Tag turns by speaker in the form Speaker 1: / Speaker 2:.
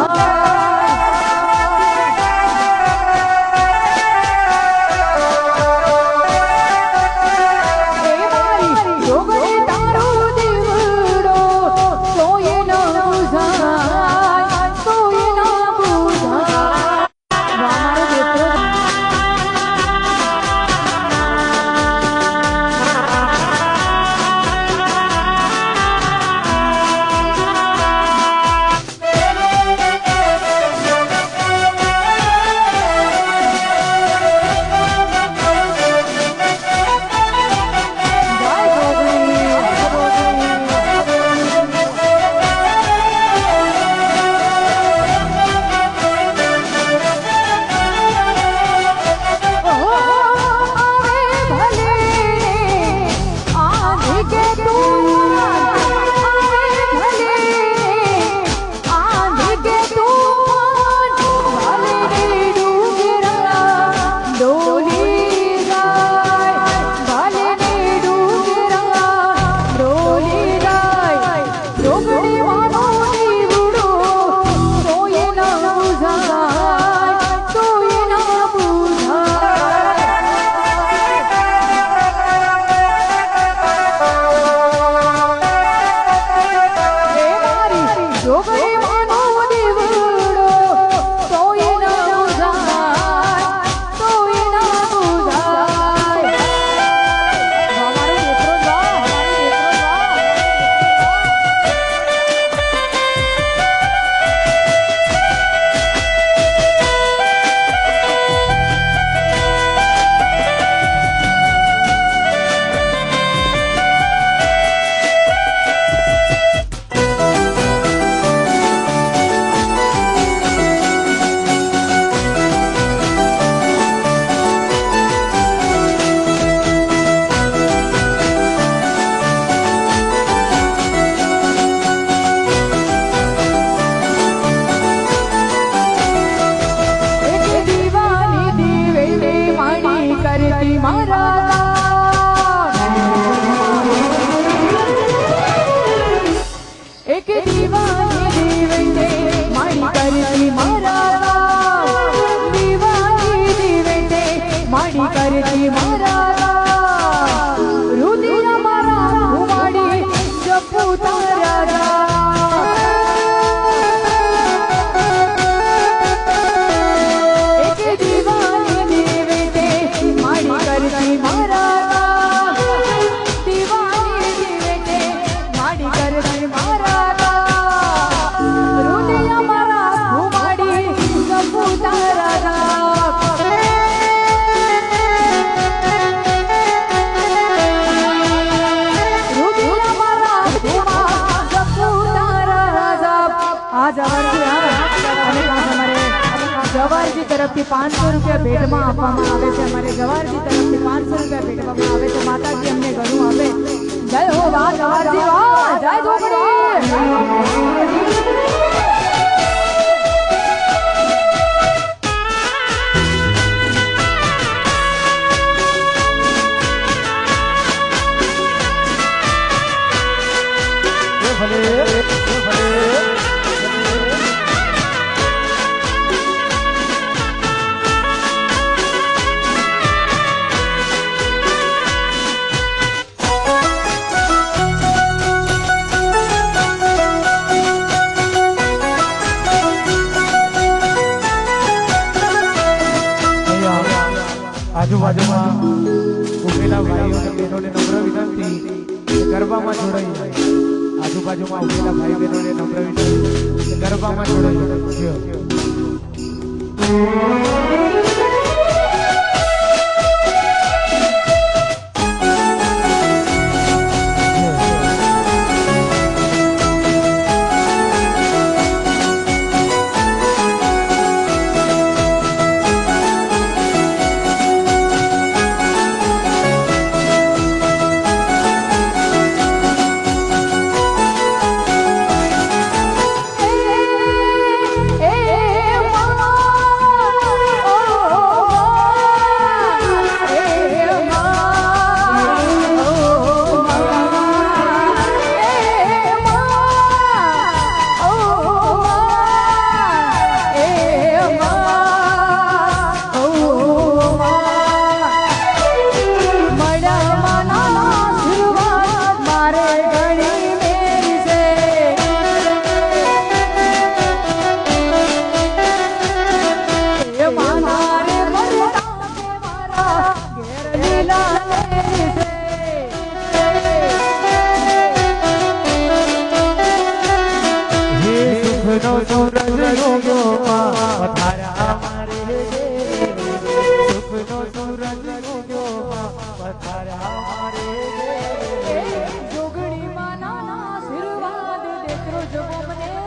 Speaker 1: Oh. તરફથી પાંચસો રૂપિયા ભેટમાં આપવામાં આવે છે. અમારે ગવારજી તરફથી પાંચસો રૂપિયા ભેટવામાં આવે છે. માતાજી અમને ઘણું આપે જય હો જય
Speaker 2: આજુબાજુમાં ઉભેલા ભાઈઓ અને બહેનોને નમ્ર વિનંતી ગરબામાં જોડાઈ જાય. આજુબાજુમાં ઉભેલા ભાઈ બહેનોને નમ્ર વિનંતી ગરબામાં જોડાઈ જાય.
Speaker 1: નો
Speaker 2: સૂરજ ઉગ્યો માં મારે જોગણી માં ના આશીર્વાદ દેખરો જગો મને